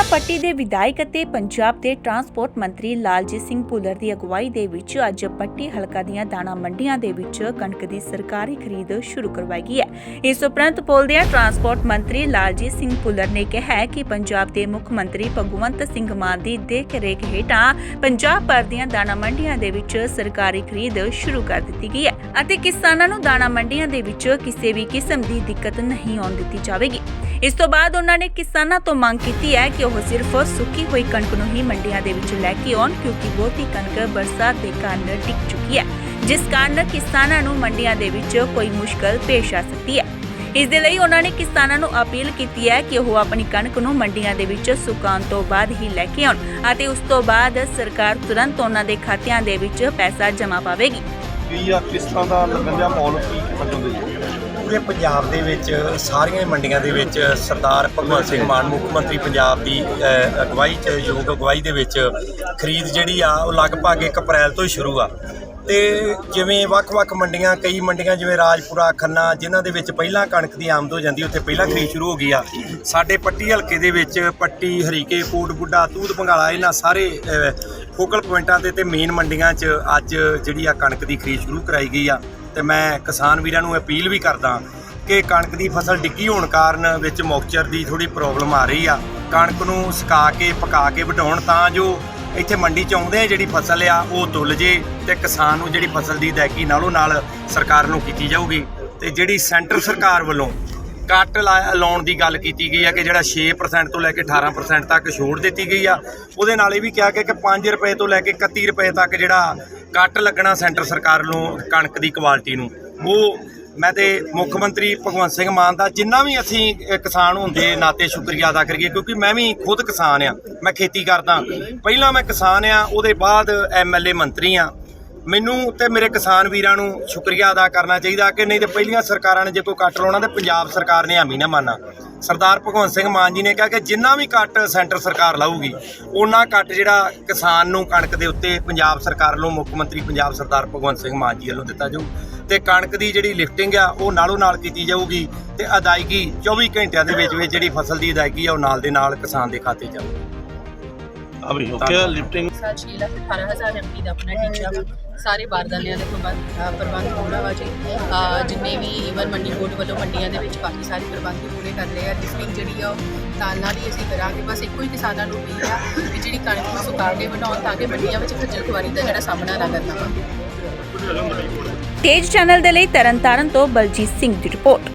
ਹਲਕਾ ਪੱਟੀ ਦੇ ਵਿਧਾਇਕ ਅਤੇ ਪੰਜਾਬ ਦੇ ਟਰਾਂਸਪੋਰਟ ਮੰਤਰੀ ਲਾਲਜੀਤ ਸਿੰਘ ਭੁੱਲਰ ਦੀ ਅਗਵਾਈ ਦੇ ਵਿੱਚ ਅੱਜ ਪੱਟੀ ਹਲਕਾ ਦੀਆਂ ਦਾਣਾ ਮੰਡੀਆਂ ਦੇ ਵਿੱਚ ਕਣਕ ਦੀ ਸਰਕਾਰੀ ਖਰੀਦ ਸ਼ੁਰੂ ਕਰਵਾਈ ਗਈ ਹੈ। ਇਸ ਉਪਰੰਤ ਬੋਲਦਿਆਂ ਟਰਾਂਸਪੋਰਟ ਮੰਤਰੀ ਲਾਲਜੀਤ ਸਿੰਘ ਭੁੱਲਰ ਨੇ ਕਿਹਾ ਕਿ ਪੰਜਾਬ ਦੇ ਮੁੱਖ ਮੰਤਰੀ ਭਗਵੰਤ ਸਿੰਘ ਮਾਨ ਦੀ ਦੇਖ ਹੇਠਾਂ ਪੰਜਾਬ ਭਰ ਦੀਆਂ ਦਾਣਾ ਮੰਡੀਆਂ ਦੇ ਵਿੱਚ ਸਰਕਾਰੀ ਖਰੀਦ ਸ਼ੁਰੂ ਕਰ ਦਿੱਤੀ ਗਈ ਹੈ ਅਤੇ ਕਿਸਾਨਾਂ ਨੂੰ ਦਾਣਾ ਮੰਡੀਆਂ ਦੇ ਵਿੱਚ ਕਿਸੇ ਵੀ ਕਿਸਮ ਦੀ ਦਿੱਕਤ ਨਹੀਂ ਆਉਣ ਦਿੱਤੀ ਜਾਵੇਗੀ। ਇਸ ਤੋਂ ਬਾਅਦ ਉਹਨਾਂ ਨੇ ਕਿਸਾਨਾਂ ਤੋਂ ਮੰਗ ਕੀਤੀ ਹੈ ਕਿ ਉਹ ਸਿਰਫ ਸੁੱਕੀ ਹੋਈ ਕਣਕ ਨੂੰ ਹੀ ਮੰਡੀਆਂ ਦੇ ਵਿੱਚ ਲੈ ਕੇ ਆਉਣ ਕਿਉਂਕਿ ਬਹੁਤੀ ਕਣਕ ਬਰਸਾਤ ਦੇ ਕਾਰਨ ਡਿੱਗ ਚੁੱਕੀ ਹੈ, ਜਿਸ ਕਾਰਨ ਕਿਸਾਨਾਂ ਨੂੰ ਮੰਡੀਆਂ ਦੇ ਵਿੱਚ ਕੋਈ ਮੁਸ਼ਕਲ ਪੇਸ਼ ਆ ਸਕਦੀ ਹੈ। ਇਸ ਦੇ ਲਈ ਉਹਨਾਂ ਨੇ ਕਿਸਾਨਾਂ ਨੂੰ ਅਪੀਲ ਕੀਤੀ ਹੈ ਕਿ ਉਹ ਆਪਣੀ ਕਣਕ ਨੂੰ ਮੰਡੀਆਂ ਦੇ ਵਿੱਚ ਸੁਕਾਉਣ ਤੋਂ ਬਾਅਦ ਹੀ ਲੈ ਕੇ ਆਉਣ ਅਤੇ ਉਸ ਤੋਂ ਬਾਅਦ ਸਰਕਾਰ ਤੁਰੰਤ ਉਹਨਾਂ ਦੇ ਖਾਤਿਆਂ ਦੇ ਵਿੱਚ ਪੈਸਾ ਜਮ੍ਹਾਂ ਪਾਵੇਗੀ। ਕੀ ਆ ਕਿਸ ਦਾ ਲੱਗਣ ਦਿਆ ਮਾਹੌਲ? ਕੀ ਵਜੋਂ ਜੀ? ਪੂਰੇ ਪੰਜਾਬ ਦੇ ਵਿੱਚ, ਸਾਰੀਆਂ ਮੰਡੀਆਂ ਦੇ ਵਿੱਚ ਸਰਦਾਰ ਭਗਵੰਤ ਸਿੰਘ ਮਾਨ, ਮੁੱਖ ਮੰਤਰੀ ਪੰਜਾਬ ਦੀ ਅਗਵਾਈ ਚ, ਯੋਗ ਅਗਵਾਈ ਦੇ ਵਿੱਚ ਖਰੀਦ ਜਿਹੜੀ ਆ, ਉਹ ਲਗਭਗ 1 ਅਪ੍ਰੈਲ ਤੋਂ ਹੀ ਸ਼ੁਰੂ ਆ। ਤੇ ਜਿਵੇਂ ਵੱਖ-ਵੱਖ ਮੰਡੀਆਂ, ਕਈ ਮੰਡੀਆਂ ਜਿਵੇਂ ਰਾਜਪੁਰਾ, ਖੰਨਾ, ਜਿਨ੍ਹਾਂ ਦੇ ਵਿੱਚ ਪਹਿਲਾਂ ਕਣਕ ਦੀ ਆਮਦ ਹੋ ਜਾਂਦੀ, ਉੱਥੇ ਪਹਿਲਾਂ ਖਰੀਦ ਸ਼ੁਰੂ ਹੋ ਗਈ ਆ। ਸਾਡੇ ਪੱਟੀ ਹਲਕੇ ਦੇ ਵਿੱਚ ਪੱਟੀ, ਹਰੀਕੇ, ਕੋਟ ਬੁੱਢਾ, ਤੂਤ ਬੰਗਾਲਾ, ਇਹਨਾਂ ਸਾਰੇ ਫੋਕਲ ਪੁਆਇੰਟਾਂ ਤੇ ਤੇ ਮੇਨ ਮੰਡੀਆਂ 'ਚ ਅੱਜ ਜਿਹੜੀ ਆ ਕਣਕ ਦੀ ਖਰੀਦ ਸ਼ੁਰੂ ਕਰਾਈ ਗਈ ਆ। ਤੇ ਮੈਂ ਕਿਸਾਨ ਵੀਰਾਂ ਨੂੰ ਅਪੀਲ ਵੀ ਕਰਦਾ ਕਿ ਕਣਕ ਦੀ ਫਸਲ ਡਿੱਗੀ ਹੋਣ ਕਾਰਨ ਵਿੱਚ ਮੌਕਚਰ ਦੀ ਥੋੜੀ ਪ੍ਰੋਬਲਮ ਆ ਰਹੀ ਆ। ਕਣਕ ਨੂੰ ਸੁਕਾ ਕੇ, ਪਕਾ ਕੇ ਵਢਾਉਣ ਤਾਂ ਜੋ ਇੱਥੇ ਮੰਡੀ 'ਚ ਆਉਂਦੇ ਆ ਜਿਹੜੀ ਫਸਲ ਆ, ਉਹ ਤੁੱਲ ਜੇ ਤੇ ਕਿਸਾਨ ਨੂੰ ਜਿਹੜੀ ਫਸਲ ਦੀ ਅਦਾਇਗੀ ਨਾਲੋਂ ਨਾਲ ਸਰਕਾਰ ਨੂੰ ਕੀਤੀ ਜਾਊਗੀ। ਤੇ ਜਿਹੜੀ ਸੈਂਟਰ ਸਰਕਾਰ ਵੱਲੋਂ ਕੱਟ ਲਾ- ਲਾਉਣ ਦੀ ਗੱਲ ਕੀਤੀ ਗਈ ਹੈ ਕਿ ਜਿਹੜਾ 6% ਤੋਂ ਲੈ ਕੇ 18% ਤੱਕ ਛੋੜ ਦਿੱਤੀ ਗਈ ਆ। ਉਹਦੇ ਨਾਲ ਇਹ ਵੀ ਕਿਹਾ ਗਿਆ ਕਿ 5 ਰੁਪਏ ਤੋਂ ਲੈ ਕੇ 31 ਰੁਪਏ ਤੱਕ ਜਿਹੜਾ ਕੱਟ ਲੱਗਣਾ ਸੈਂਟਰ ਸਰਕਾਰ ਨੂੰ ਕਣਕ ਦੀ ਕੁਆਲਿਟੀ ਨੂੰ। ਉਹ ਮੈਂ ਤੇ ਮੁੱਖ ਮੰਤਰੀ ਭਗਵੰਤ ਸਿੰਘ ਮਾਨ ਦਾ ਜਿੰਨਾ ਵੀ ਅਸੀਂ ਕਿਸਾਨ ਹੁੰਦੇ ਨਾਤੇ ਸ਼ੁਕਰੀਆ ਅਦਾ ਕਰੀਏ, ਕਿਉਂਕਿ ਮੈਂ ਵੀ ਖੁਦ ਕਿਸਾਨ ਆ, ਮੈਂ ਖੇਤੀ ਕਰਦਾ। ਪਹਿਲਾਂ ਮੈਂ ਕਿਸਾਨ ਆ, ਉਹਦੇ ਬਾਅਦ ਐਮਐਲਏ ਮੰਤਰੀ ਆ। ਮੈਨੂੰ ਤੇ ਮੇਰੇ ਕਿਸਾਨ ਵੀਰਾਂ ਨੂੰ ਸ਼ੁਕਰੀਆ ਅਦਾ ਕਰਨਾ ਚਾਹੀਦਾ ਕਿ ਨਹੀਂ ਤੇ ਪਹਿਲੀਆਂ ਸਰਕਾਰਾਂ ਨੇ ਜੇ ਕੋਈ ਕੱਟ ਲਾਉਣਾ ਤੇ ਪੰਜਾਬ ਸਰਕਾਰ ਨੇ ਹਾਮੀ ਨਾ ਮੰਨਣਾ ਸਰਦਾਰ ਭਗਵੰਤ ਸਿੰਘ ਮਾਨ ਜੀ ਨੇ ਕਿਹਾ ਕਿ ਜਿੰਨਾ ਵੀ ਕੱਟ ਸੈਂਟਰ ਸਰਕਾਰ ਲਾਊਗੀ ਉਹਨਾਂ ਕੱਟ ਜਿਹੜਾ ਕਿਸਾਨ ਨੂੰ ਕਣਕ ਦੇ ਉੱਤੇ ਪੰਜਾਬ ਸਰਕਾਰ ਵੱਲੋਂ, ਮੁੱਖ ਮੰਤਰੀ ਪੰਜਾਬ ਸਰਦਾਰ ਭਗਵੰਤ ਸਿੰਘ ਮਾਨ ਜੀ ਵੱਲੋਂ ਦਿੱਤਾ ਜਾਊ ਤੇ ਕਣਕ ਦੀ ਜਿਹੜੀ ਲਿਫਟਿੰਗ ਆ, ਉਹ ਨਾਲੋਂ ਨਾਲ ਕੀਤੀ ਜਾਊਗੀ ਤੇ ਅਦਾਇਗੀ 24 ਘੰਟਿਆਂ ਦੇ ਵਿੱਚ ਵਿੱਚ ਜਿਹੜੀ ਫਸਲ ਦੀ ਅਦਾਇਗੀ ਆ, ਉਹ ਨਾਲ ਦੇ ਨਾਲ ਕਿਸਾਨ ਦੇ ਖਾਤੇ ਜਾਊਗੀ ਆਊਗੀ ਓਕੇ ਲਿਫਟਿੰਗ ਸਾਲ ਛੇ ਲੱਖ ਅਠਾਰਾਂ ਹਜ਼ਾਰ ਐਮਪੀ ਦਾ ਆਪਣਾ ਟੀਚਾ ਵਾ। ਸਾਰੇ ਬਾਰਦਾਨਿਆਂ ਦੇ ਪ੍ਰਬੰਧ ਅ, ਪ੍ਰਬੰਧ ਹੋਣਾ ਵਾ ਜੀ। ਅ, ਜਿੰਨੇ ਵੀ ਈਵਨ ਮੰਡੀ ਬੋਰਡ ਵੱਲੋਂ ਮੰਡੀਆਂ ਦੇ ਵਿੱਚ ਬਾਕੀ ਸਾਰੇ ਪ੍ਰਬੰਧ ਵੀ ਪੂਰੇ ਕਰ ਲਏ ਆ। ਲਿਸਟਿੰਗ ਜਿਹੜੀ ਆ ਉਹ ਨਾਲ ਹੀ ਅਸੀਂ ਕਰਾਂਗੇ। ਬਸ ਇੱਕੋ ਹੀ ਕਿਸਾਨਾਂ ਨੂੰ ਵੀ ਆ ਕਿ ਜਿਹੜੀ ਕਣਕ ਨੂੰ ਸੁਕਾ ਕੇ ਬਣਾਉਣ ਤਾਂ ਕਿ ਮੰਡੀਆਂ ਵਿੱਚ ਖੱਜਲ ਖੁਆਰੀ ਦਾ ਜਿਹੜਾ ਸਾਹਮਣਾ ਨਾ ਕਰਨਾ ਪਵੇ। ਤੇਜ ਚੈਨਲ ਦੇ ਲਈ ਤਰਨਤਾਰਨ ਤੋਂ ਬਲਜੀਤ ਸਿੰਘ ਦੀ ਰਿਪੋਰਟ।